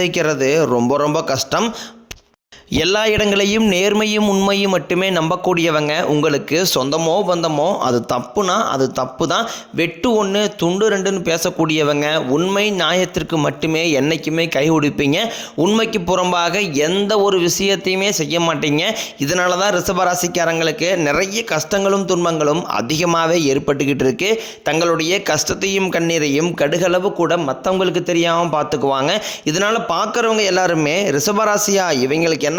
ஜெயிக்கிறது ரொம்ப ரொம்ப கஷ்டம். எல்லா இடங்களையும் நேர்மையும் உண்மையும் மட்டுமே நம்பக்கூடியவங்க. உங்களுக்கு சொந்தமோ பந்தமோ அது தப்புனா அது தப்பு தான் வெட்டு ஒன்று துண்டு ரெண்டுன்னு பேசக்கூடியவங்க உண்மை நியாயத்திற்கு மட்டுமே என்னைக்குமே கை கொடுப்பீங்க உண்மைக்கு புறம்பாக எந்த ஒரு விஷயத்தையுமே செய்ய மாட்டீங்க. இதனால தான் ரிஷபராசிக்காரங்களுக்கு நிறைய கஷ்டங்களும் துன்பங்களும் அதிகமாகவே ஏற்பட்டுக்கிட்டு இருக்கு. தங்களுடைய கஷ்டத்தையும் கண்ணீரையும் கடுகளவு கூட மற்றவங்களுக்கு தெரியாமல் பார்த்துக்குவாங்க இதனால் பார்க்குறவங்க எல்லாருமே ரிஷபராசியா இவங்களுக்கு என்ன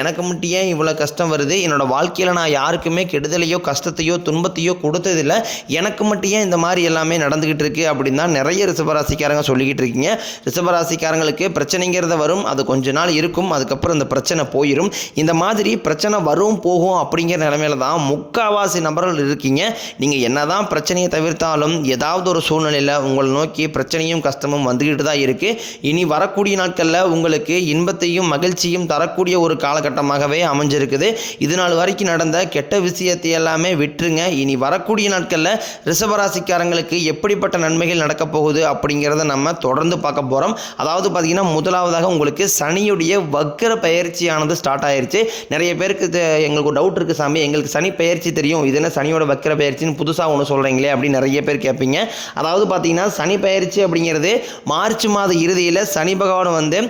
எனக்கு மட்டும் ஏன் இவ்வளோ கஷ்டம் வருது? என்னோடய வாழ்க்கையில் நான் யாருக்குமே கெடுதலையோ கஷ்டத்தையோ துன்பத்தையோ கொடுத்ததில்ல. எனக்கு மட்டும் ஏன் இந்த மாதிரி எல்லாமே நடந்துக்கிட்டு இருக்குது அப்படின்னு தான் நிறைய ரிஷபராசிக்காரங்க சொல்லிக்கிட்டு இருக்கீங்க. ரிஷபராசிக்காரங்களுக்கு பிரச்சனைங்கிறத வரும் அது கொஞ்ச நாள் இருக்கும் அதுக்கப்புறம் இந்த பிரச்சனை போயிடும் இந்த மாதிரி பிரச்சனை வரும் போகும் அப்படிங்கிற நிலமையில தான் முக்காவாசி நபர்கள் இருக்கீங்க. நீங்கள் என்னதான் பிரச்சனையை தவிர்த்தாலும் ஏதாவது ஒரு சூழ்நிலையில் உங்களை நோக்கி பிரச்சனையும் கஷ்டமும் வந்துக்கிட்டு தான் இருக்குது இனி வரக்கூடிய நாட்களில் உங்களுக்கு இன்பத்தையும் மகிழ்ச்சியும் தரக்கூடிய ஒரு காலகட்டமாகவே அமைஞ்சிருக்குது. இது நாள் வரைக்கும் நடந்த கெட்ட விஷயத்தை எல்லாமே விட்டுருங்க. இனி வரக்கூடிய நாட்களில் ரிஷபராசிக்காரங்களுக்கு எப்படிப்பட்ட நன்மைகள் நடக்க போகுது அப்படிங்கிறத நம்ம தொடர்ந்து பார்க்க போகிறோம் அதாவது பார்த்தீங்கன்னா முதலாவதாக உங்களுக்கு சனியுடைய வக்கர பயிற்சியானது ஸ்டார்ட் ஆயிடுச்சு நிறைய பேருக்கு எங்களுக்கு டவுட் இருக்குது சாமி. எங்களுக்கு சனி பயிற்சி தெரியும். இது என்ன சனியோட வக்கர பயிற்சின்னு புதுசாக ஒன்று சொல்கிறீங்களே அப்படின்னு நிறைய பேர் கேட்பீங்க. அதாவது பார்த்தீங்கன்னா சனி பயிற்சி அப்படிங்கிறது மார்ச் மாத இறுதியில் சனி பகவான் வந்து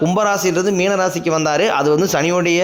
கும்பராசின்றது மீனராசிக்கு வந்தார். அது வந்து சனியுடைய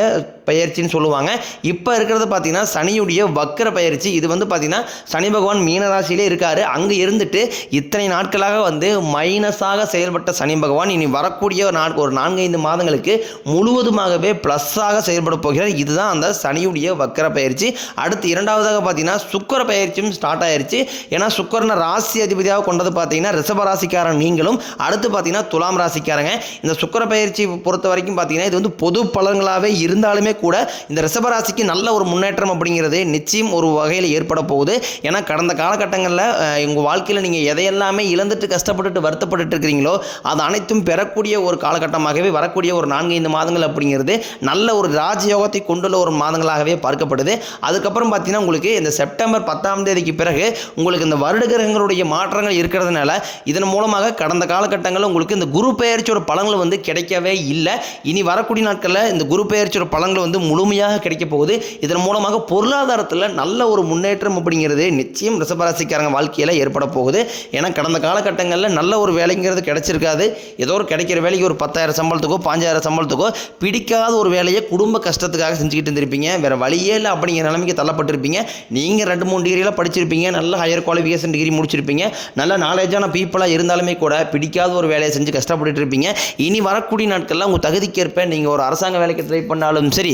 பயிற்சின்னு சொல்லுவாங்க. இப்போ இருக்கிறது பார்த்தீங்கன்னா சனியுடைய வக்கர பயிற்சி. இது வந்து பார்த்தீங்கன்னா சனி பகவான் மீனராசியிலே இருக்கார். அங்கே இருந்துட்டு இத்தனை நாட்களாக வந்து மைனஸாக செயல்பட்ட சனி பகவான் இனி வரக்கூடிய ஒரு ஒரு நான்கைந்து மாதங்களுக்கு முழுவதுமாகவே ப்ளஸ்ஸாக செயல்பட போகிறார். இதுதான் அந்த சனியுடைய வக்கர பயிற்சி. அடுத்து இரண்டாவதாக பார்த்தீங்கன்னா சுக்கர பயிற்சியும் ஸ்டார்ட் ஆயிருச்சு. ஏன்னா சுக்கரனை ராசி அதிபதியாக கொண்டது பார்த்தீங்கன்னா ரிஷப ராசிக்காரன் நீங்களும். அடுத்து பார்த்தீங்கன்னா துலாம் ராசிக்காரங்க. இந்த சுக்கர பயிற்சி பொறுத்த வரைக்கும் பார்த்தீங்கன்னா இது வந்து பொது பலன்களாகவே இருந்தாலுமே கூட இந்த ரிசபராசிக்கு நல்ல ஒரு முன்னேற்றம் அப்படிங்கிறது நிச்சயம் ஒரு வகையில் ஏற்பட போகுது. ஏன்னா கடந்த காலகட்டங்களில் உங்கள் வாழ்க்கையில் நீங்கள் எதையெல்லாமே இழந்துட்டு கஷ்டப்பட்டுட்டு வருத்தப்பட்டு இருக்கிறீங்களோ அது அனைத்தும் பெறக்கூடிய ஒரு காலகட்டமாகவே வரக்கூடிய ஒரு நான்கு ஐந்து மாதங்கள் அப்படிங்கிறது நல்ல ஒரு ராஜயோகத்தை கொண்டுள்ள ஒரு மாதங்களாகவே பார்க்கப்படுது. அதுக்கப்புறம் பார்த்தீங்கன்னா உங்களுக்கு இந்த செப்டம்பர் பத்தாம் தேதிக்கு பிறகு உங்களுக்கு இந்த வருட கிரகங்களுடைய மாற்றங்கள் இருக்கிறதுனால இதன் மூலமாக கடந்த காலகட்டங்களில் உங்களுக்கு இந்த குரு பெயர்ச்சியோட பலன்கள் வந்து கிடைக்கவே இல்லை. இனி வரக்கூடிய நாட்களில் இந்த குரு பெயர்ச்சியோட பலன்கள் வந்து முழுமையாக கிடைக்க போகுது. இதன் மூலமாக பொருளாதாரத்தில் நல்ல ஒரு முன்னேற்றம் அப்படிங்கிறது நிச்சயம் ரிஷபராசிக்காரங்க வாழ்க்கையில் ஏற்பட போகுது. ஏன்னா கடந்த காலகட்டங்களில் நல்ல ஒரு வேலைங்கிறது கிடைச்சிருக்காது. ஏதோ ஒரு கிடைக்கிற வேலைக்கு ஒரு பத்தாயிரம் சம்பளத்துக்கோ பாஞ்சாயிரம் சம்பளத்துக்கோ பிடிக்காத ஒரு வேலையை குடும்ப கஷ்டத்துக்காக செஞ்சுக்கிட்டு இருந்திருப்பீங்க. வேறு வழியே இல்லை அப்படிங்கிற நிலைமைக்கு தள்ளப்பட்டிருப்பீங்க. நீங்கள் ரெண்டு மூணு டிகிரியெலாம் படிச்சிருப்பீங்க. நல்ல ஹையர் குவாலிஃபிகேஷன் டிகிரி முடிச்சிருப்பீங்க. நல்ல நாலேஜான பீப்புளாக இருந்தாலுமே கூட பிடிக்காத ஒரு வேலையை செஞ்சு கஷ்டப்பட்டு இருப்பீங்க. இனி வரக்கூடிய நாட்களில் உங்கள் தகுதிக்கேற்ப நீங்கள் ஒரு அரசாங்க வேலைக்கு ட்ரை பண்ணாலும் சரி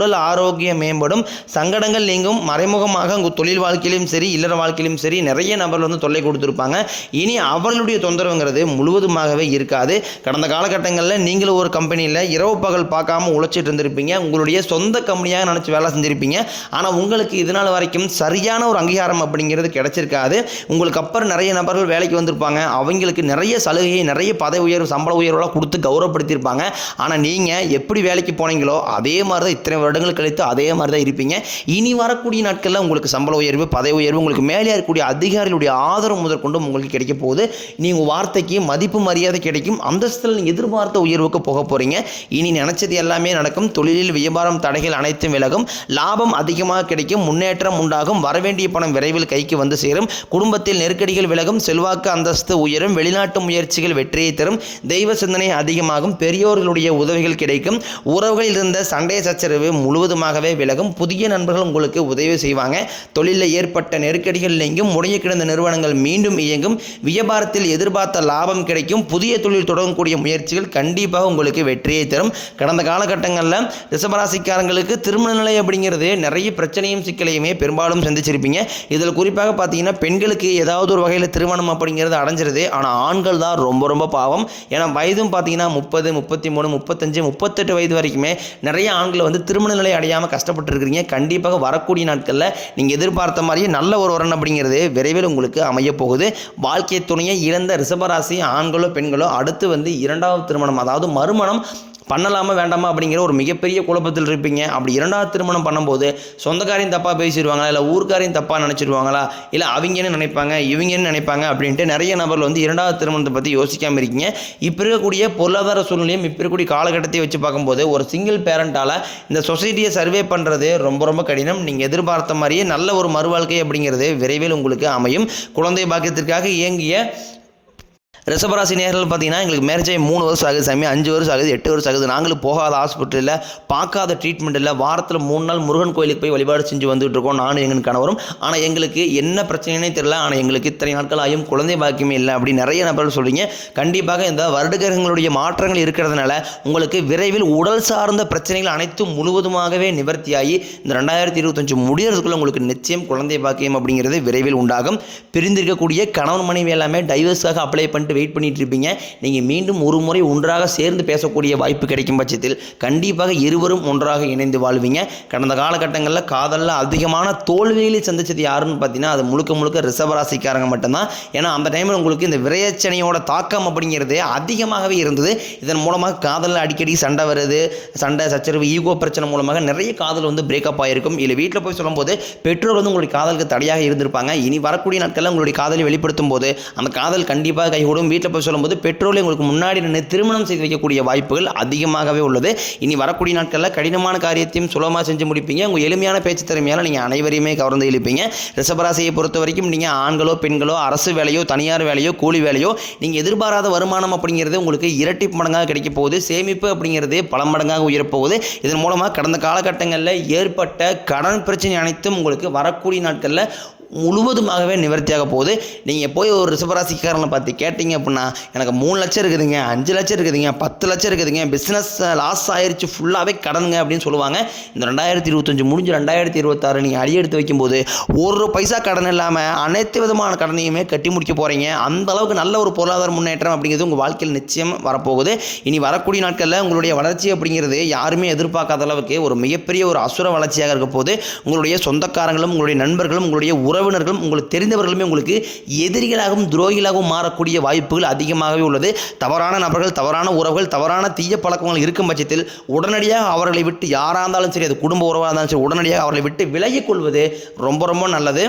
உடல் ஆரோக்கியம் மேம்படும். சங்கடங்கள் நீங்கும். மறைமுகமாக உங்கள் தொழில் வாழ்க்கையிலும் சரி இல்லற வாழ்க்கையிலும் சரி நிறைய நபர்கள் வந்து தொல்லை கொடுத்துருப்பாங்க. இனி அவர்களுடைய தொந்தரவுங்கிறது முழுவதுமாகவே இருக்காது. கடந்த காலகட்டங்களில் நீங்களும் ஒரு கம்பெனியில் இரவு பகல் பார்க்காம உழைச்சிட்டு இருந்திருப்பீங்க. உங்களுடைய சொந்த கம்பெனியாக நினச்சி வேலை செஞ்சுருப்பீங்க. ஆனால் உங்களுக்கு இதனால் வரைக்கும் சரியான ஒரு அங்கீகாரம் அப்படிங்கிறது கிடைச்சிருக்காது. உங்களுக்கு அப்புறம் நிறைய நபர்கள் வேலைக்கு வந்திருப்பாங்க. அவங்களுக்கு நிறைய சலுகையை நிறைய பதவி உயர்வு சம்பள உயர்வுலாம் கொடுத்து கௌரவப்படுத்தியிருப்பாங்க. ஆனால் நீங்கள் எப்படி வேலைக்கு போனீங்களோ அதே மாதிரி தான் இத்தனை வருடங்கள் கழித்து அதே மாதிரி தான் இருப்பீங்க. இனி வரக்கூடிய நாட்களில் உங்களுக்கு சம்பள உயர்வு பதவி உயர்வு உங்களுக்கு மேலே இருக்கக்கூடிய அதிகாரிகளுடைய ஆதரவு முதற்கொண்டும் உங்களுக்கு கிடைக்க போகுது. நீங்கள் வார்த்தைக்கு மதிப்பு மரியாதை கிடைக்கும். அந்தஸ்தில் நீங்கள் எதிர்பார்த்த உயர்வுக்கு போக போகிறீங்க இனி நினச்சது எல்லாமே நடக்கும். தொழிலில் வியாபாரம் தடைகள் அனைத்தும் விலகும். லாபம் அதிகமாக கிடைக்கும். முன்னேற்றம் உண்டாகும். வரவேண்டிய பணம் விரைவில் கைக்கு வந்து சேரும். குடும்பத்தில் நெருக்கடிகள் விலகும். செல்வாக்கு அந்தஸ்து உயரும். வெளிநாட்டு முயற்சிகள் வெற்றியை தரும். தெய்வ சிந்தனை அதிகமாகும். பெரியோர்களுடைய உதவிகள் கிடைக்கும். உறவுகளில் இருந்த சண்டை சச்சரவு முழுவதுமாகவே விலகும். புதிய நண்பர்கள் உங்களுக்கு உதவி செய்வாங்க. தொழிலில் ஏற்பட்ட நெருக்கடிகள் நீங்கும். முடைய கிடந்த நிறுவனங்கள் மீண்டும் இயங்கும். வியாபாரத்தில் எதிர்பார்த்த லாபம் கிடைக்கும். புதிய தொழில் தொடங்கக்கூடிய முயற்சிகள் கண்டிப்பாக உங்களுக்கு வெற்றியை தரும். கடந்த காலகட்டங்களில் ரிசபராசிக்காரங்களுக்கு திருமண நிலை அப்படிங்கிறது நிறைய பிரச்சனையும் சிக்கலையுமே பெரும்பாலும் சந்திச்சிருப்பீங்க. இதில் குறிப்பாக பார்த்தீங்கன்னா பெண்களுக்கு ஏதாவது ஒரு வகையில் திருமணம் அப்படிங்கிறது அடைஞ்சிருது. ஆனால் ஆண்கள் தான் ரொம்ப ரொம்ப பாவம். ஏன்னா வயதும் பார்த்தீங்கன்னா முப்பது முப்பத்தி மூணு முப்பத்தஞ்சு முப்பத்தெட்டு வயது வரைக்குமே நிறைய ஆண்களை வந்து திருமண நிலை அடையாமல் கஷ்டப்பட்டு இருக்கிறீங்க கண்டிப்பாக வரக்கூடிய நாட்களில் நீங்கள் எதிர்பார்த்த மாதிரியே நல்ல ஒரு வரன் அப்படிங்கிறது விரைவில் உங்களுக்கு அமைய போகுது. வாழ்க்கை துணையை இழந்த ரிஷபராசி ஆண்களோ பெண்களோ அடுத்து வந்து இரண்டாவது திருமணம் அதாவது மறுமணம் பண்ணலாமா வேண்டாமா அப்படிங்கிற ஒரு மிகப்பெரிய குழப்பத்தில் இருப்பீங்க. அப்படி இரண்டாவது திருமணம் பண்ணும்போது சொந்தக்காரையும் தப்பாக பேசிடுவாங்களா? இல்லை ஊர்க்காரையும் தப்பாக நினச்சிடுவாங்களா இல்லை அவங்கன்னு நினைப்பாங்க? இவங்கன்னு நினைப்பாங்க? அப்படின்ட்டு நிறைய நபர்கள் வந்து இரண்டாவது திருமணத்தை பற்றி யோசிக்காமல் இருக்கீங்க. இப்போ இருக்கக்கூடிய பொருளாதார சூழ்நிலையும் இப்போ இருக்கக்கூடிய காலகட்டத்தை வச்சு பார்க்கும்போது ஒரு சிங்கிள் பேரண்டால் இந்த சொசைட்டியை சர்வே பண்ணுறது ரொம்ப ரொம்ப கடினம். நீங்கள் எதிர்பார்த்த மாதிரியே நல்ல ஒரு மறுவாழ்க்கை அப்படிங்கிறது விரைவில் உங்களுக்கு அமையும். குழந்தை பாக்கியத்திற்காக இயங்கிய ரிஷபராசி நேர்கள் பார்த்தீங்கன்னா எங்களுக்கு மேரேஜ் ஆகி மூணு வருஷம் ஆகுது சாமி அஞ்சு வருஷம் ஆகுது எட்டு வருஷம் ஆகுது. நாங்களும் போகாத ஹாஸ்பிட்டலில் பார்க்காத ட்ரீட்மெண்ட் இல்லை வாரத்தில் மூணு நாள் முருகன் கோயிலுக்கு போய் வழிபாடு செஞ்சு வந்துட்டு இருக்கோம் நானும் எங்கள் கணவரும். ஆனால் எங்களுக்கு என்ன பிரச்சனைனே தெரியல. ஆனால் எங்களுக்கு இத்தனை நாட்கள் ஆகியும் குழந்தை பாக்கியமே இல்லை அப்படி நிறைய நபர்கள் சொல்கிறீங்க கண்டிப்பாக இந்த வருடகிரகங்களுடைய மாற்றங்கள் இருக்கிறதுனால உங்களுக்கு விரைவில் உடல் சார்ந்த பிரச்சனைகள் அனைத்தும் முழுவதுமாகவே நிவர்த்தியாகி இந்த ரெண்டாயிரத்தி இருபத்தஞ்சு முடியறதுக்குள்ள உங்களுக்கு நிச்சயம் குழந்தை பாக்கியம் அப்படிங்கிறது விரைவில் உண்டாகும். பிரிந்திருக்கக்கூடிய கணவன் மனைவி எல்லாமே டைவர்ஸாக அப்ளை பண்ணிட்டு வெயிட் பண்ணிட்டு இருப்பீங்க நீங்கள் மீண்டும் ஒரு முறை ஒன்றாக சேர்ந்து பேசக்கூடிய வாய்ப்பு கிடைக்கும் பட்சத்தில் கண்டிப்பாக இருவரும் ஒன்றாக இணைந்து வாழ்வீங்க. கடந்த காலகட்டங்களில் காதலில் அதிகமான தோல்விகளை சந்திச்சது யாருன்னு பார்த்தீங்கன்னா அது முழுக்க முழுக்க ரிசவராசிக்காரங்க மட்டும்தான். ஏன்னா அந்த டைமில் உங்களுக்கு இந்த விரையச்சனையோட தாக்கம் அப்படிங்கிறது அதிகமாகவே இருந்தது. இதன் மூலமாக காதலில் அடிக்கடி சண்டை வருது. சண்டை சச்சரவு ஈகோ பிரச்சனை மூலமாக நிறைய காதல் வந்து பிரேக்கப் ஆகிருக்கும் இல்லை வீட்டில் போய் சொல்லும்போது பெற்றோர் வந்து உங்களுடைய காதலுக்கு தடையாக இருந்திருப்பாங்க. இனி வரக்கூடிய நாட்களில் உங்களுடைய காதலை வெளிப்படுத்தும் போது அந்த காதல் கண்டிப்பாக கைகூடும். வீட்டில் போய் சொல்லும்போது பெற்றோரை உங்களுக்கு முன்னாடி நின்று திருமணம் செய்து வைக்கக்கூடிய வாய்ப்புகள் அதிகமாகவே உள்ளது. இனி வரக்கூடிய நாட்களில் கடினமான காரியத்தையும் சுலபமாக செஞ்சு முடிப்பீங்க. உங்கள் எளிமையான பேச்சு திறமையால் நீங்கள் அனைவரையுமே கவர்ந்து இழுப்பீங்க. ரிஷபராசியை பொறுத்த வரைக்கும் நீங்கள் ஆண்களோ பெண்களோ அரசு வேலையோ தனியார் வேலையோ கூலி வேலையோ நீங்கள் எதிர்பாராத வருமானம் அப்படிங்கிறது உங்களுக்கு இரட்டி மடங்காக கிடைக்க போகுது. சேமிப்பு அப்படிங்கிறது பல மடங்காக உயரப்போகுது. இதன் மூலமாக கடந்த காலகட்டங்களில் ஏற்பட்ட கடன் பிரச்சனை அனைத்தும் உங்களுக்கு வரக்கூடிய நாட்களில் முழுவதுமாகவே நிவர்த்தியாக போகுது. நீங்கள் போய் ஒரு ரிசபராசிக்காரனை பார்த்து கேட்டிங்க அப்படின்னா எனக்கு மூணு லட்சம் இருக்குதுங்க அஞ்சு லட்சம் இருக்குதுங்க பத்து லட்சம் இருக்குதுங்க பிஸ்னஸ் லாஸ் ஆயிடுச்சு ஃபுல்லாகவே கடனுங்க அப்படின்னு சொல்லுவாங்க. இந்த ரெண்டாயிரத்தி இருபத்தஞ்சு முடிஞ்சு ரெண்டாயிரத்தி இருபத்தாறு நீங்கள் அடி எடுத்து வைக்கும்போது ஒரு பைசா கடன் இல்லாமல் அனைத்து விதமான கடனையுமே கட்டி முடிக்க போகிறீங்க அந்த அளவுக்கு நல்ல ஒரு பொருளாதார முன்னேற்றம் அப்படிங்கிறது உங்கள் வாழ்க்கையில் நிச்சயம் வரப்போகுது. இனி வரக்கூடிய நாட்களில் உங்களுடைய வளர்ச்சி அப்படிங்கிறது யாருமே எதிர்பார்க்காத அளவுக்கு ஒரு மிகப்பெரிய ஒரு அசுர வளர்ச்சியாக இருக்க போது உங்களுடைய சொந்தக்காரங்களும் உங்களுடைய நண்பர்களும் உங்களுடைய உறவினர்களும் உங்களுக்கு தெரிந்தவர்களுமே உங்களுக்கு எதிரிகளாகவும் துரோகிகளாகவும் மாறக்கூடிய வாய்ப்புகள் அதிகமாகவே உள்ளது. தவறான நபர்கள் தவறான உறவுகள் தவறான தீய பழக்கங்கள் இருக்கும் பட்சத்தில் உடனடியாக அவர்களை விட்டு யாராக இருந்தாலும் சரி அது குடும்ப உறவாக இருந்தாலும் சரி உடனடியாக அவர்களை விட்டு விலகிக் கொள்வது ரொம்ப ரொம்ப நல்லது.